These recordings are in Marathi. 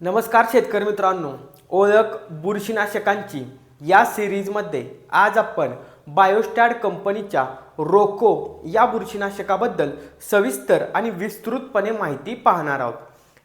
नमस्कार शेतकरी मित्रांनो ओळख बुरशीनाशकांची या सिरीजमध्ये आज आपण बायोस्टॅड कंपनीच्या रोको या बुरशीनाशकाबद्दल सविस्तर आणि विस्तृतपणे माहिती पाहणार आहोत.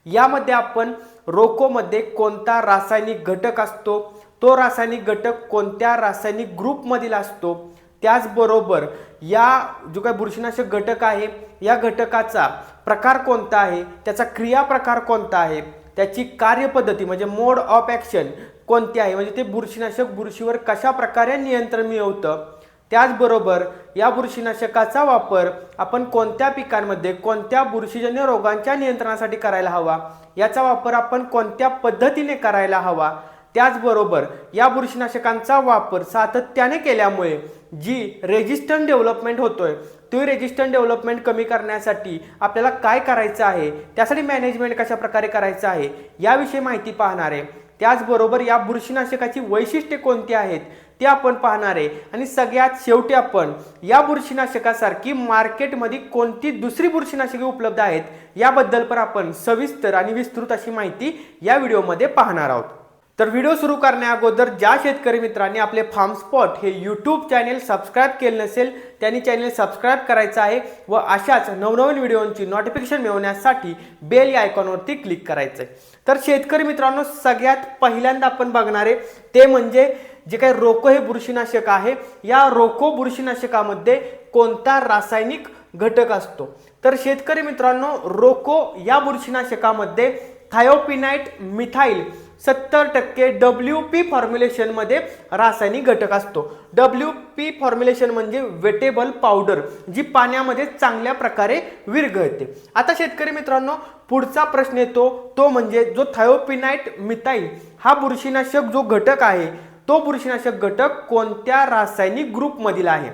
यामध्ये आपण रोकोमध्ये कोणता रासायनिक घटक असतो तो रासायनिक घटक कोणत्या रासायनिक ग्रुपमधील असतो त्याचबरोबर या जो काही बुरशीनाशक घटक आहे या घटकाचा प्रकार कोणता आहे त्याचा क्रियाप्रकार कोणता आहे त्याची कार्यपद्धती म्हणजे मोड ऑफ ॲक्शन कोणती आहे? म्हणजे ते बुरशीनाशक बुरशीवर कशा प्रकारे नियंत्रण मिळवतं? त्याचबरोबर या बुरशीनाशकाचा वापर आपण कोणत्या पिकांमध्ये कोणत्या बुरशीजन्य रोगांच्या नियंत्रणासाठी करायला हवा? याचा वापर आपण कोणत्या पद्धतीने करायला हवा? त्याचबरोबर या बुरशीनाशकांचा वापर सातत्याने केल्यामुळे जी रेजिस्टंट डेव्हलपमेंट होतोय तो रेजिस्टंट डेव्हलपमेंट कमी करण्यासाठी आपल्याला काय करायचं आहे त्यासाठी मॅनेजमेंट कशा प्रकारे करायचं आहे याविषयी माहिती पाहणार आहे. त्याचबरोबर या बुरशीनाशकाची वैशिष्ट्ये कोणती आहेत ते आपण पाहणार आहे. आणि सगळ्यात शेवटी आपण या बुरशीनाशकासारखी मार्केटमध्ये कोणती दुसरी बुरशीनाशके उपलब्ध आहेत याबद्दल पण आपण सविस्तर आणि विस्तृत अशी माहिती या व्हिडिओमध्ये पाहणार आहोत. तर व्हिडिओ सुरू करण्या अगोदर ज्या शेतकरी मित्रांनी आपले फार्म स्पॉट हे यूट्यूब चॅनेल सबस्क्राईब केले नसेल त्यांनी चॅनेल सबस्क्राईब करायचं आहे व अशाच नवनवीन व्हिडिओंची नोटिफिकेशन मिळवण्यासाठी बेल या आयकॉनवरती क्लिक करायचं आहे तर शेतकरी मित्रांनो सगळ्यात पहिल्यांदा आपण बघणारे ते म्हणजे जे काही रोको हे बुरशीनाशक आहे या रोको बुरशीनाशकामध्ये कोणता रासायनिक घटक असतो? तर शेतकरी मित्रांनो रोको या बुरशीनाशकामध्ये थायोपिनाइट मिथाईल सत्तर टक्के डब्ल्यू पी फॉर्म्युलेशनमध्ये रासायनिक घटक असतो. डब्ल्यू पी फॉर्म्युलेशन म्हणजे वेटेबल पावडर जी पाण्यामध्ये चांगल्या प्रकारे विरघळते. आता शेतकरी मित्रांनो पुढचा प्रश्न येतो तो म्हणजे जो थायोपिनाइट मिथाईल हा बुरशीनाशक जो घटक आहे तो बुरशीनाशक घटक कोणत्या रासायनिक ग्रुपमधील आहे?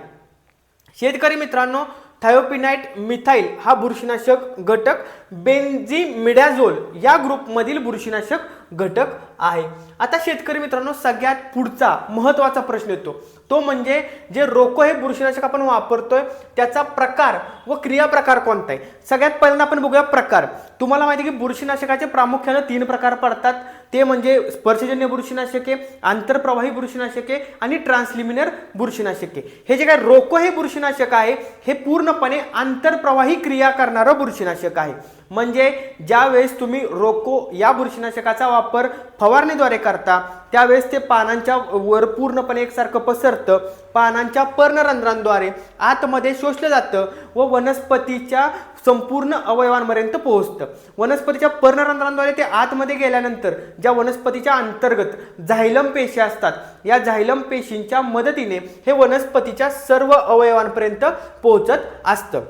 शेतकरी मित्रांनो थायोपिनाइट मिथाईल हा बुरशीनाशक घटक बेन्झिमिडॅझोल या ग्रुपमधील बुरशीनाशक घटक आहे. आता शेतकरी मित्रांनो सगळ्यात पुढचा महत्त्वाचा प्रश्न येतो. तो म्हणजे जे रोको हे बुरशीनाशक आपण वापरतोय त्याचा प्रकार व क्रियाप्रकार कोणता आहे? सगळ्यात पहिल्यांदा आपण बघूया प्रकार. तुम्हाला माहिती आहे की बुरशीनाशकाचे प्रामुख्याने तीन प्रकार पडतात. ते म्हणजे स्पर्शजन्य बुरशीनाशके आंतरप्रवाही बुरशीनाशके आणि ट्रान्सलिमिनर बुरशीनाशके हे जे काय रोको हे बुरशीनाशक आहे हे पूर्णपणे आंतरप्रवाही क्रिया करणारं बुरशीनाशक आहे. म्हणजे ज्यावेळेस तुम्ही रोको या बुरशीनाशकाचा वापर फवारणीद्वारे करता त्यावेळेस ते पानांच्या वर पूर्णपणे एकसारखं पसरतं. पानांच्या पर्णरंध्रांद्वारे आतमध्ये शोषलं जातं व वनस्पतीच्या संपूर्ण अवयवांपर्यंत पोहोचतं. वनस्पतीच्या पर्णरंध्रांद्वारे ते आतमध्ये गेल्यानंतर ज्या वनस्पतीच्या अंतर्गत झायलम पेशी असतात या झायलम पेशींच्या मदतीने हे वनस्पतीच्या सर्व अवयवांपर्यंत पोहोचत असतं.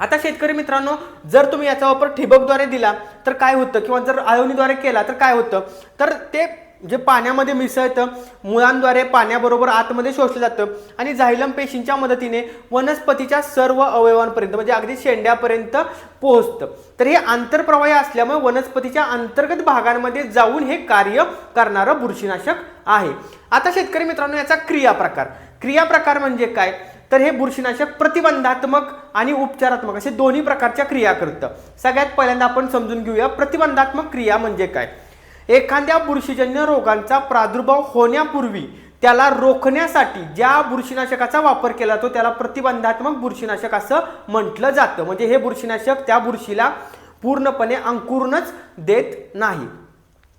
आता शेतकरी मित्रांनो जर तुम्ही याचा वापर ठिबकद्वारे दिला तर काय होतं? किंवा जर आळवणीद्वारे केला तर काय होतं? तर ते जे पाण्यामध्ये मिसळतं मुळांद्वारे पाण्याबरोबर आतमध्ये शोषलं जातं आणि झायलम पेशींच्या मदतीने वनस्पतीच्या सर्व अवयवांपर्यंत म्हणजे अगदी शेंड्यापर्यंत पोहोचतं. तर हे आंतरप्रवाही असल्यामुळे वनस्पतीच्या अंतर्गत भागांमध्ये जाऊन हे कार्य करणारं बुरशीनाशक आहे. आता शेतकरी मित्रांनो याचा क्रियाप्रकार. क्रियाप्रकार म्हणजे काय? तर हे बुरशीनाशक प्रतिबंधात्मक आणि उपचारात्मक असे दोन्ही प्रकारच्या क्रिया करतं. सगळ्यात पहिल्यांदा आपण समजून घेऊया प्रतिबंधात्मक क्रिया म्हणजे काय. एखाद्या बुरशीजन्य रोगांचा प्रादुर्भाव होण्यापूर्वी त्याला रोखण्यासाठी ज्या बुरशीनाशकाचा वापर केला जातो त्याला प्रतिबंधात्मक बुरशीनाशक असं म्हटलं जातं. म्हणजे हे बुरशीनाशक त्या बुरशीला पूर्णपणे अंकुरणच देत नाही.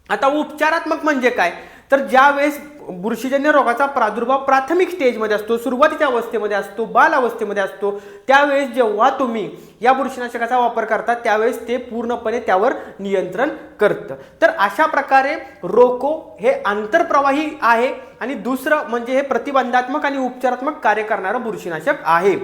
आता उपचारात्मक म्हणजे काय? तर ज्या वेळेस बुरशीजन्य रोगाचा प्रादुर्भाव प्राथमिक स्टेजमध्ये असतो सुरुवातीच्या अवस्थेमध्ये असतो बाल अवस्थेमध्ये असतो त्यावेळेस जेव्हा तुम्ही या बुरशीनाशकाचा वापर करता त्यावेळेस ते पूर्णपणे त्यावर नियंत्रण करतं. तर अशा प्रकारे रोको हे आंतरप्रवाही आहे आणि दुसरं म्हणजे हे प्रतिबंधात्मक आणि उपचारात्मक कार्य करणारं बुरशीनाशक आहे.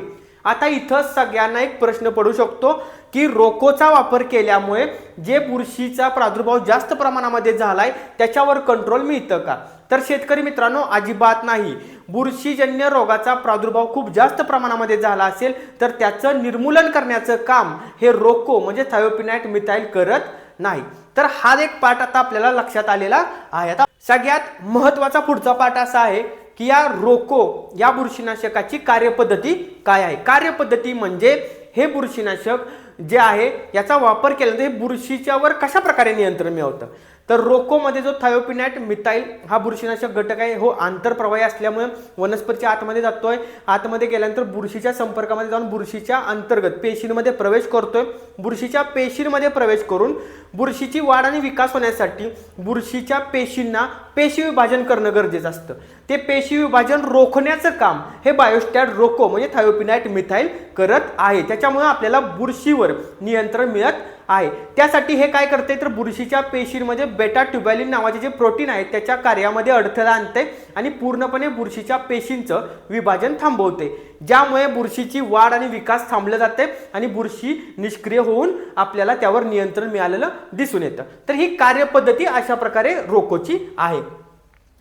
आता इथं सगळ्यांना एक प्रश्न पडू शकतो की रोकोचा वापर केल्यामुळे जे बुरशीचा प्रादुर्भाव जास्त प्रमाणामध्ये झालाय त्याच्यावर कंट्रोल मिळतं का? तर शेतकरी मित्रांनो अजिबात नाही. बुरशीजन्य रोगाचा प्रादुर्भाव खूप जास्त प्रमाणामध्ये झाला असेल तर त्याचं निर्मूलन करण्याचं काम हे रोको म्हणजे थायोपिनाइट मिथाईल करत नाही. तर हा एक पाठ आता आपल्याला लक्षात आलेला आहे. आता सगळ्यात महत्त्वाचा पुढचा पाठ असा आहे की या रोको या बुरशीनाशकाची कार्यपद्धती काय आहे? कार्यपद्धती म्हणजे हे बुरशीनाशक जे आहे याचा वापर केल्यानंतर हे बुरशीच्यावर कशा प्रकारे नियंत्रण मिळवतं? तर रोकोमध्ये जो थायोपिनॅट मिथाईल हा बुरशीनाशक घटक आहे हो आंतरप्रवाही असल्यामुळे वनस्पतीच्या आतमध्ये जातोय. आतमध्ये गेल्यानंतर बुरशीच्या संपर्कामध्ये जाऊन बुरशीच्या अंतर्गत पेशींमध्ये प्रवेश करतोय. बुरशीच्या पेशींमध्ये प्रवेश करून बुरशीची वाढ आणि विकास होण्यासाठी बुरशीच्या पेशींना पेशी विभाजन करणं गरजेचं असतं. ते पेशी विभाजन रोखण्याचं काम हे बायोस्टॅट रोको म्हणजे थायोपिनाईट मिथाईल करत आहे. त्याच्यामुळे आपल्याला बुरशीवर नियंत्रण मिळत आहे. त्यासाठी हे काय करते तर बुरशीच्या पेशींमध्ये बेटा ट्युबॅलिन नावाचे जे प्रोटीन आहे त्याच्या कार्यामध्ये अडथळा आणते आणि पूर्णपणे बुरशीच्या पेशींचं विभाजन थांबवते ज्यामुळे बुरशीची वाढ आणि विकास थांबलं जाते आणि बुरशी निष्क्रिय होऊन आपल्याला त्यावर नियंत्रण मिळालेलं दिसून येतं. तर ही कार्यपद्धती अशा प्रकारे रोकोची आहे.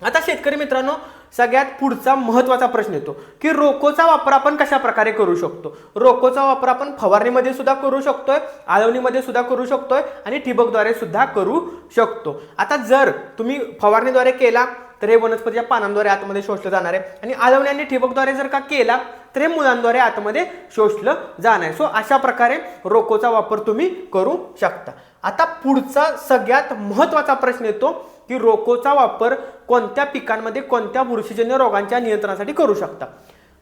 आता शेतकरी मित्रांनो सगळ्यात पुढचा महत्त्वाचा प्रश्न येतो की रोकोचा वापर आपण कशा प्रकारे करू शकतो? रोकोचा वापर आपण फवारणीमध्ये सुद्धा करू शकतोय आळवणीमध्ये सुद्धा करू शकतोय आणि ठिबकद्वारे सुद्धा करू शकतो. आता जर तुम्ही फवारणीद्वारे केला तर हे वनस्पतीच्या पानांद्वारे आतमध्ये शोषलं जाणार आहे आणि आळवणी आणि ठिबकद्वारे जर का केला तर हे मुलांद्वारे आतमध्ये शोषलं जाणार आहे. सो अशा प्रकारे रोकोचा वापर तुम्ही करू शकता. आता पुढचा सगळ्यात महत्त्वाचा प्रश्न येतो की रोकोचा वापर कोणत्या पिकांमध्ये कोणत्या बुरशीजन्य रोगांच्या नियंत्रणासाठी करू शकता.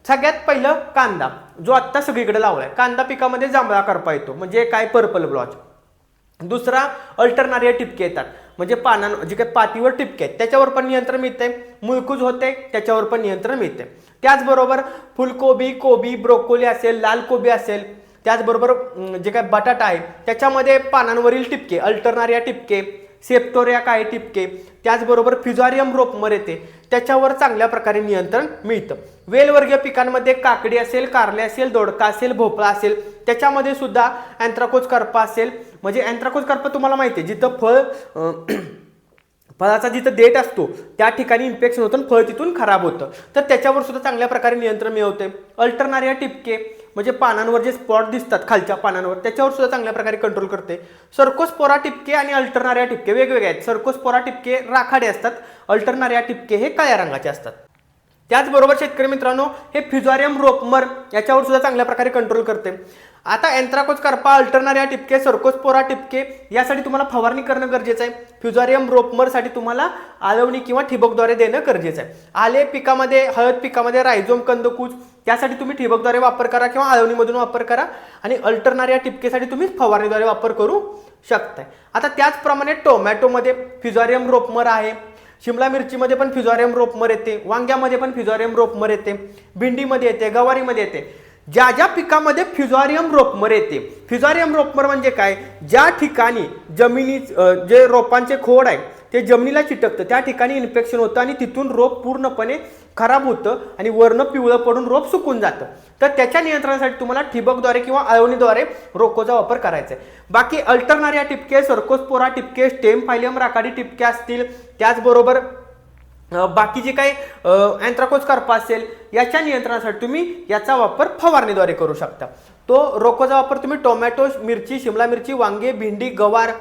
सगळ्यात पहिलं कांदा जो आत्ता सगळीकडे लावलाय. कांदा पिकामध्ये जांभळा करपा येतो म्हणजे काय? Purple blotch. दुसरा अल्टरनारिया टिपके येतात म्हणजे पानां जे काही पातीवर टिपके आहेत त्याच्यावर पण नियंत्रण मिळते मुळकूज होते त्याच्यावर पण नियंत्रण मिळते त्याचबरोबर फुलकोबी कोबी ब्रोकोली असेल लाल कोबी असेल त्याचबरोबर जे काय बटाटा आहे त्याच्यामध्ये पानांवरील टिपके अल्टरनारिया टिपके सेप्टोरिया काय टिपके? त्याचबरोबर फिजॉरियम रोपमर येते. त्याच्यावर चांगल्या प्रकारे नियंत्रण मिळतं. वेलवर्गीय पिकांमध्ये काकडी असेल कारले असेल दोडका असेल भोपळा असेल त्याच्यामध्ये सुद्धा अँथ्राकोज करपा असेल. म्हणजे अँथ्राकोज करपा तुम्हाला माहिती आहे जिथं फळ फळाचा जिथं देठ असतो त्या ठिकाणी इन्फेक्शन होतं आणि फळ तिथून खराब होतं. तर त्याच्यावर सुद्धा चांगल्या प्रकारे नियंत्रण मिळवते अल्टरनारिया टिपके. म्हणजे पानांवर जे स्पॉट दिसतात खालच्या पानांवर त्याच्यावर सुद्धा चांगल्या प्रकारे कंट्रोल करते. सर्कोस्पोरा टिपके आणि अल्टरणाऱ्या टिपके वेगवेगळे आहेत. सर्कोस्पोरा टिपके राखाडे असतात अल्टरणाऱ्या टिपके हे काळ्या रंगाचे असतात. त्याचबरोबर शेतकरी मित्रांनो हे फ्युजारियम रोपमर याच्यावर सुद्धा चांगल्या प्रकारे कंट्रोल करते. आता एन्थ्राकोज करपा अल्टरणाऱ्या टिपके सर्कोस्पोरा टिपके यासाठी तुम्हाला फवारणी करणं गरजेचं आहे. फ्युजारियम रोपमरसाठी तुम्हाला आळवणी किंवा ठिबकद्वारे देणं गरजेचं आहे. आले पिकामध्ये हळद पिकामध्ये रायझोम कंदकूज त्यासाठी तुम्ही ठिबकद्वारे वापर करा किंवा आळवणीमधून वापर करा आणि अल्टरनारिया टिपकेसाठी तुम्ही फवारणीद्वारे वापर करू शकताय. आता त्याचप्रमाणे टोमॅटोमध्ये फिजॉरियम रोपमर आहे. शिमला मिरचीमध्ये पण फिजॉरियम रोपमर येते. वांग्यामध्ये पण फिजॉरियम रोपमर येते. भेंडीमध्ये येते. गवारीमध्ये येते. ज्या ज्या पिकामध्ये फ्युझॉरियम रोपमर येते फ्युझॉरियम रोपमर म्हणजे काय? ज्या ठिकाणी जमिनी जे रोपांचे खोड आहे ते जमिनीला चिटकतं त्या ठिकाणी इन्फेक्शन होतं आणि तिथून रोप पूर्णपणे खराब होतं आणि वर्ण पिवळं पडून रोप सुकून जातं. तर त्याच्या नियंत्रणासाठी तुम्हाला ठिबकद्वारे किंवा अळवणीद्वारे रोकोचा वापर करायचा आहे. बाकी अल्टरनारिया टिपके सर्कोस्पोरा टिपके स्टेम फायलियम राखाडी टिपके असतील त्याचबरोबर बाकीचे बाकी जे काही अँथ्राकोज करपा असेल याच्या नियंत्रणासाठी तुम्ही याचा वापर फवारणीद्वारे करू शकता. तो रोकोचा वापर तुम्ही टोमॅटो मिरची शिमला मिरची वांगे भेंडी गवार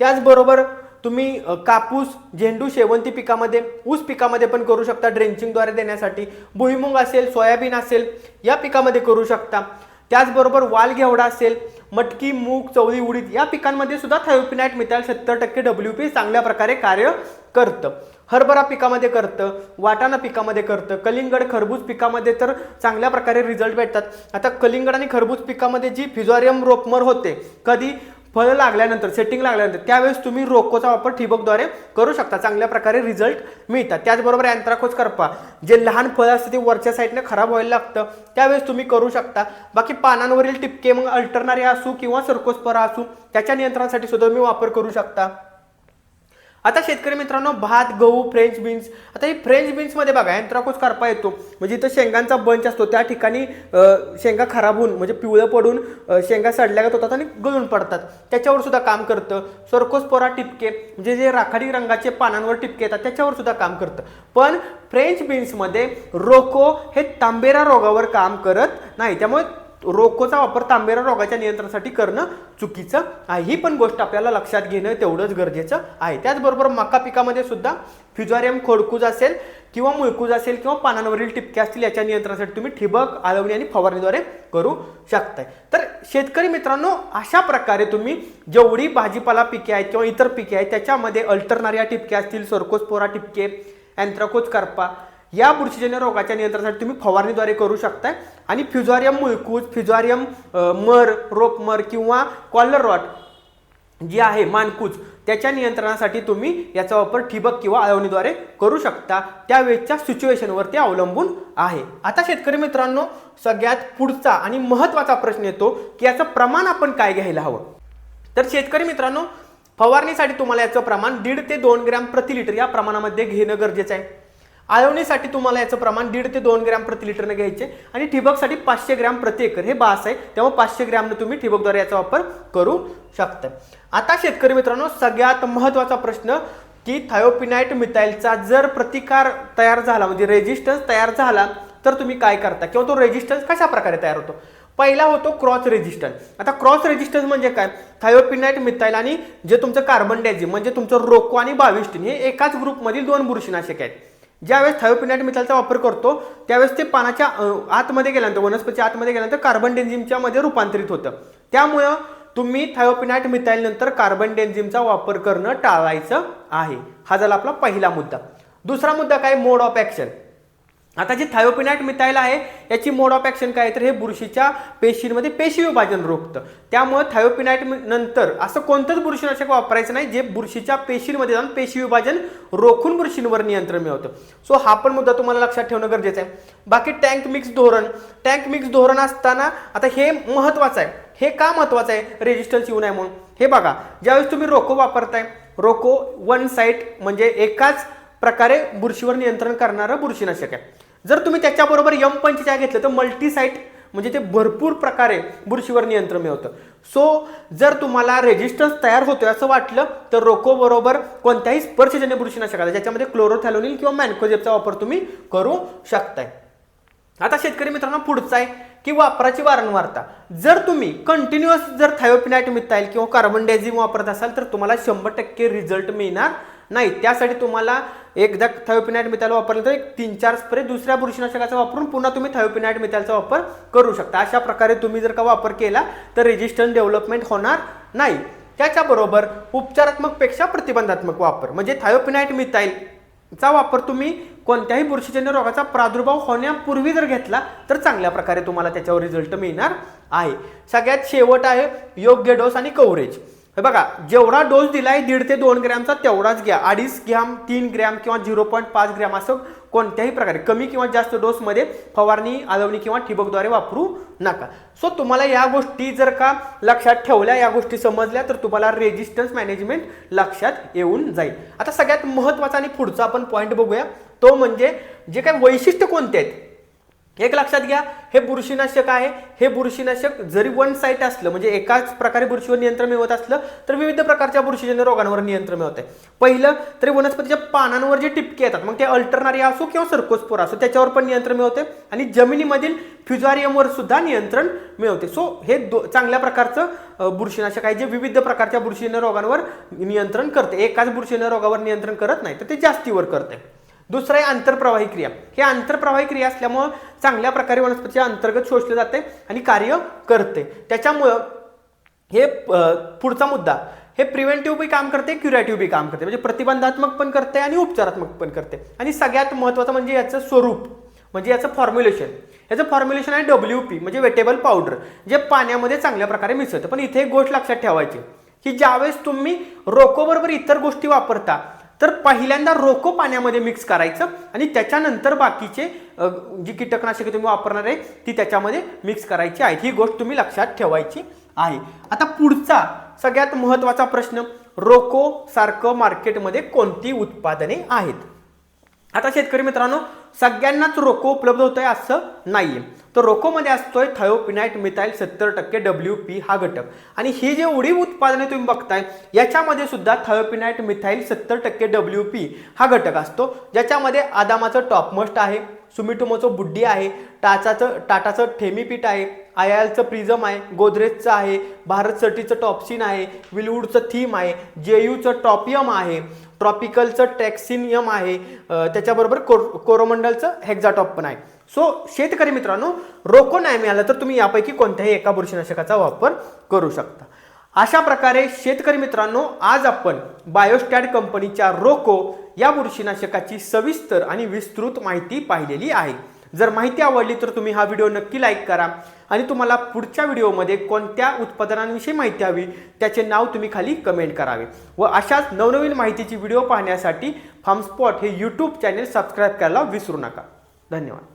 त्याचबरोबर तुम्ही कापूस झेंडू शेवंती पिकामध्ये ऊस पिकामध्ये पण करू शकता ड्रेंचिंगद्वारे देण्यासाठी. भुईमुंग असेल सोयाबीन असेल या पिकामध्ये करू शकता. त्याचबरोबर वाल घेवडा असेल मटकी मूग चवळी उडीद या पिकांमध्ये सुद्धा थायोपिनॅट मिथाईल सत्तर टक्के डब्ल्यू पी चांगल्या प्रकारे कार्य करतं. हरभरा पिकामध्ये करतं वाटाणा पिकामध्ये करतं कलिंगड खरबूज पिकामध्ये तर चांगल्या प्रकारे रिझल्ट भेटतात. आता कलिंगड आणि खरबूज पिकामध्ये जी फिजॉरियम रोपमर होते कधी फळं लागल्यानंतर सेटिंग लागल्यानंतर त्यावेळेस तुम्ही रोकोचा वापर ठिबकद्वारे करू शकता. चांगल्या प्रकारे रिझल्ट मिळतात. त्याचबरोबर अँथ्राकोज करपा. जे लहान फळं असतं ते वरच्या साईडने खराब व्हायला लागतं. त्यावेळेस तुम्ही करू शकता. बाकी पानांवरील टिपके मग अल्टरनारे असू किंवा सर्कोस्परा असू त्याच्या नियंत्रणासाठी सुद्धा तुम्ही वापर करू शकता. आता शेतकरी मित्रांनो भात गहू फ्रेंच बीन्स आता ही फ्रेंच बीन्समध्ये बघा अँथ्राकोज करपा येतो. म्हणजे इथं शेंगांचा बंच असतो त्या ठिकाणी शेंगा खराब होऊन म्हणजे पिवळं पडून शेंगा शेंगा सडल्यागत होतात आणि गळून पडतात. त्याच्यावर सुद्धा काम करतं. सरकोसपोरा टिपके म्हणजे जे राखाडी रंगाचे पानांवर टिपके येतात त्याच्यावर सुद्धा काम करतं. पण फ्रेंच बीन्समध्ये रोको हे तांबेरा रोगावर काम करत नाही. त्यामुळे रोकोचा वापर तांबेरा रोगाच्या नियंत्रणासाठी करणं चुकीचं आहे. ही पण गोष्ट आपल्याला लक्षात घेणं तेवढंच गरजेचं आहे. त्याचबरोबर मका पिकामध्ये सुद्धा फ्युजारियम खोडकूज असेल किंवा मुळकूज असेल किंवा पानांवरील टिपके असतील याच्या नियंत्रणासाठी तुम्ही ठिबक आळवणी आणि फवारणीद्वारे करू शकताय. तर शेतकरी मित्रांनो अशा प्रकारे तुम्ही जेवढी भाजीपाला पिके आहेत किंवा इतर पिके आहेत त्याच्यामध्ये अल्टरनारिया टिपके असतील सरकोस्पोरा टिपके अँथ्राकोज करपा या बुरशीजन्य रोगाच्या नियंत्रणासाठी तुम्ही फवारणीद्वारे करू शकताय. आणि फ्युजारियम मुळकूज फ्युजारियम रोप मर रोपमर किंवा कॉलर रॉट जी आहे मानकूज त्याच्या नियंत्रणासाठी तुम्ही याचा वापर ठिबक किंवा आळवणीद्वारे करू शकता. त्यावेळेच्या सिच्युएशनवरती अवलंबून आहे. आता शेतकरी मित्रांनो सगळ्यात पुढचा आणि महत्त्वाचा प्रश्न येतो की याचं प्रमाण आपण काय घ्यायला हवं? तर शेतकरी मित्रांनो फवारणीसाठी तुम्हाला याचं प्रमाण दीड ते दोन ग्रॅम प्रति लिटर या प्रमाणामध्ये घेणं गरजेचं आहे. आयोनीसाठी तुम्हाला याचं प्रमाण दीड ते दोन ग्रॅम प्रति लिटरने घ्यायचे आणि ठिबकसाठी पाचशे ग्रॅम प्रति एकर. हे बास आहे त्यामुळे पाचशे ग्रॅमने तुम्ही ठिबकद्वारे याचा वापर करू शकता. आता शेतकरी मित्रांनो सगळ्यात महत्त्वाचा प्रश्न की थायोपिनाइट मिथाईलचा जर प्रतिकार तयार झाला म्हणजे रेजिस्टन्स तयार झाला तर तुम्ही काय करता? किंवा तो रेजिस्टन्स कशा प्रकारे तयार होतो? पहिला होतो क्रॉस रेजिस्टन्स आता क्रॉस रेजिस्टन्स म्हणजे काय? थायोपिनाइट मिथाईल आणि जे तुमचं कार्बन डायझिम म्हणजे तुमचं रोको आणि बाविस्टिन हे एकाच ग्रुपमधील दोन बुरशीनाशक आहेत. ज्यावेळेस थायोपिनाइट मिथालचा वापर करतो त्यावेळेस ते पानाच्या आतमध्ये गेल्यानंतर वनस्पतीच्या आतमध्ये गेल्यानंतर कार्बन डेन्झिमच्या मध्ये रूपांतरित होतं. त्यामुळं तुम्ही थायोपिनाइट मिथाईलनंतर कार्बन डेन्झिमचा वापर करणं टाळायचं आहे. हा झाला आपला पहिला मुद्दा. दुसरा मुद्दा काय? मोड ऑफ ॲक्शन आता जे थायोपिनाइट मिथाईल आहे याची मोड ऑफ ॲक्शन काय आहे? तर हे बुरशीच्या पेशींमध्ये पेशी विभाजन रोखतं. त्यामुळे थायोपिनाइट नंतर असं कोणतंच बुरशीनाशक वापरायचं नाही जे बुरशीच्या पेशींमध्ये जाऊन पेशी विभाजन रोखून बुरशींवर नियंत्रण मिळवतं. सो हा पण मुद्दा तुम्हाला लक्षात ठेवणं गरजेचं आहे. बाकी टँक मिक्स धोरण. टँक मिक्स धोरण असताना आता हे महत्वाचं आहे. हे का महत्वाचं आहे? रेजिस्टन्स येऊ नये म्हणून. हे बघा ज्यावेळेस तुम्ही रोको वापरताय रोको वन साईट म्हणजे एकाच प्रकारे बुरशीवर नियंत्रण करणारं बुरशीनाशक आहे. जर तुम्ही त्याच्याबरोबर यम पंचेचाळ घेतलं तर मल्टीसाईट म्हणजे ते भरपूर प्रकारे बुरशीवर नियंत्रण मिळवतं. सो जर तुम्हाला रेजिस्टन्स तयार होतोय असं वाटलं तर रोको बरोबर कोणत्याही स्पर्शजन्य बुरशीनाशकाला ज्याच्यामध्ये क्लोरोथॅलोनिल किंवा मॅन्कोजेबचा वापर तुम्ही करू शकताय. आता शेतकरी मित्रांनो पुढचा आहे की वापराची वारंवारता. जर तुम्ही कंटिन्युअस जर थायोपिनाइट मिथाईल किंवा कार्बन डायझिम वापरत असाल तर तुम्हाला शंभर टक्के रिझल्ट मिळणार नाही त्यासाठी तुम्हाला एकदा थायोपिनाइट मिथाल वापरलं तर एक तीन चार स्प्रे दुसऱ्या बुरशीनाशकाचा वापरून पुन्हा तुम्ही थायोपिनाइट मिथालचा वापर करू शकता. अशा प्रकारे तुम्ही जर का वापर केला तर रेजिस्टन्स डेव्हलपमेंट होणार नाही. त्याच्याबरोबर उपचारात्मकपेक्षा प्रतिबंधात्मक वापर म्हणजे थायोपिनाइट मिथाईल चा वापर तुम्ही कोणत्याही बुरशीजन्य रोगाचा प्रादुर्भाव होण्यापूर्वी जर घेतला तर चांगल्या प्रकारे तुम्हाला त्याच्यावर रिझल्ट मिळणार आहे. सगळ्यात शेवट आहे योग्य डोस आणि कव्हरेज हे बघा जेवढा डोस दिलाय दीड ते दोन ग्रॅमचा तेवढाच घ्या. अडीच ग्रॅम तीन ग्रॅम किंवा झिरो पॉईंट पाच ग्रॅम असं कोणत्याही प्रकारे कमी किंवा जास्त डोसमध्ये फवारणी आलवणी किंवा ठिबकद्वारे वापरू नका. सो तुम्हाला या गोष्टी जर का लक्षात ठेवल्या या गोष्टी समजल्या तर तुम्हाला रेजिस्टन्स मॅनेजमेंट लक्षात येऊन जाईल. आता सगळ्यात महत्त्वाचा आणि पुढचा आपण पॉईंट बघूया. तो म्हणजे जे काही वैशिष्ट्य कोणते आहेत? एक लक्षात घ्या हे बुरशीनाशक आहे. हे बुरशीनाशक जरी वन साईट असलं म्हणजे एकाच प्रकारे बुरशीवर नियंत्रण मिळवत असलं तर विविध प्रकारच्या बुरशीजन्य रोगांवर नियंत्रण मिळवत. आहे पहिलं तरी वनस्पतीच्या पानांवर जे टिपके येतात मग ते अल्टरनारिया असो किंवा सर्कोस्पोर असो त्याच्यावर पण नियंत्रण मिळवते. आणि जमिनीमधील फ्युजारियमवर सुद्धा नियंत्रण मिळवते. सो हे दो चांगल्या प्रकारचं बुरशीनाशक आहे जे विविध प्रकारच्या बुरशीजन्य रोगांवर नियंत्रण करते. एकाच बुरशीजन्य रोगावर नियंत्रण करत नाही तर ते जास्तीवर करते. दुसरं आहे आंतरप्रवाही क्रिया. हे आंतरप्रवाही क्रिया असल्यामुळं चांगल्या प्रकारे वनस्पतीच्या अंतर्गत शोषले जाते आणि कार्य करते. त्याच्यामुळं हे पुढचा मुद्दा. हे प्रिव्हेंटिव्ह बी काम करते क्युरेटिव्ह बी काम करते. म्हणजे प्रतिबंधात्मक पण करते आणि उपचारात्मक पण करते. आणि सगळ्यात महत्त्वाचं म्हणजे याचं स्वरूप. म्हणजे याचं फॉर्म्युलेशन याचं फॉर्म्युलेशन आहे डब्ल्यू पी म्हणजे वेटेबल पावडर जे पाण्यामध्ये चांगल्या प्रकारे मिसळतं. पण इथे एक गोष्ट लक्षात ठेवायची की ज्यावेळेस तुम्ही रोकोबरोबर इतर गोष्टी वापरता तर पहिल्यांदा रोको पाण्यामध्ये मिक्स करायचं आणि त्याच्यानंतर बाकीचे जी कीटकनाशके तुम्ही वापरणार आहे ती त्याच्यामध्ये मिक्स करायची आहेत ही गोष्ट तुम्ही लक्षात ठेवायची आहे. आता पुढचा सगळ्यात महत्त्वाचा प्रश्न रोको सारखं मार्केटमध्ये कोणती उत्पादने आहेत? आता शेतकरी मित्रांनो सगळ्यांनाच रोको उपलब्ध होतोय आहे असं नाहीये. तर रोकोमध्ये असतोय थायोपिनाइट मिथाईल सत्तर टक्के डब्ल्यू पी हा घटक. आणि ही जे एवढी उत्पादने तुम्ही बघताय याच्यामध्ये सुद्धा थायोपिनाइट मिथाईल सत्तर टक्के डब्ल्यू पी हा घटक असतो ज्याच्यामध्ये आदामाचं टॉपमोस्ट आहे. सुमिटोमोचं बुड्डी आहे टाचाचं टाटाचं ठेमीपीठ आहे आय आयलचं प्रिझम आहे गोदरेजचं आहे भारत सर्टीचं टॉपसिन आहे विलवूडचं थीम आहे जेयूचं टॉपियम आहे ट्रॉपिकलचं टॅक्सिनियम आहे त्याच्याबरोबर कोर कोरोमंडलचं हेक्झाटॉप पण आहे. सो शेतकरी मित्रांनो रोको नाही मिळालं तर तुम्ही यापैकी कोणत्याही एका बुरशीनाशकाचा वापर करू शकता. अशा प्रकारे शेतकरी मित्रांनो आज आपण बायोस्टॅट कंपनीच्या रोको या बुरशीनाशकाची सविस्तर आणि विस्तृत माहिती पाहिलेली आहे. जर माहिती आवडली तर तुम्ही हा व्हिडिओ नक्की लाईक करा आणि तुम्हाला पुढच्या व्हिडिओमध्ये कोणत्या उत्पादनांविषयी माहिती हवी त्याचे नाव तुम्ही खाली कमेंट करावे व अशाच नवनवीन माहितीची व्हिडिओ पाहण्यासाठी फार्मस्पॉट हे यूट्यूब चॅनेल सबस्क्राईब करायला विसरू नका. धन्यवाद.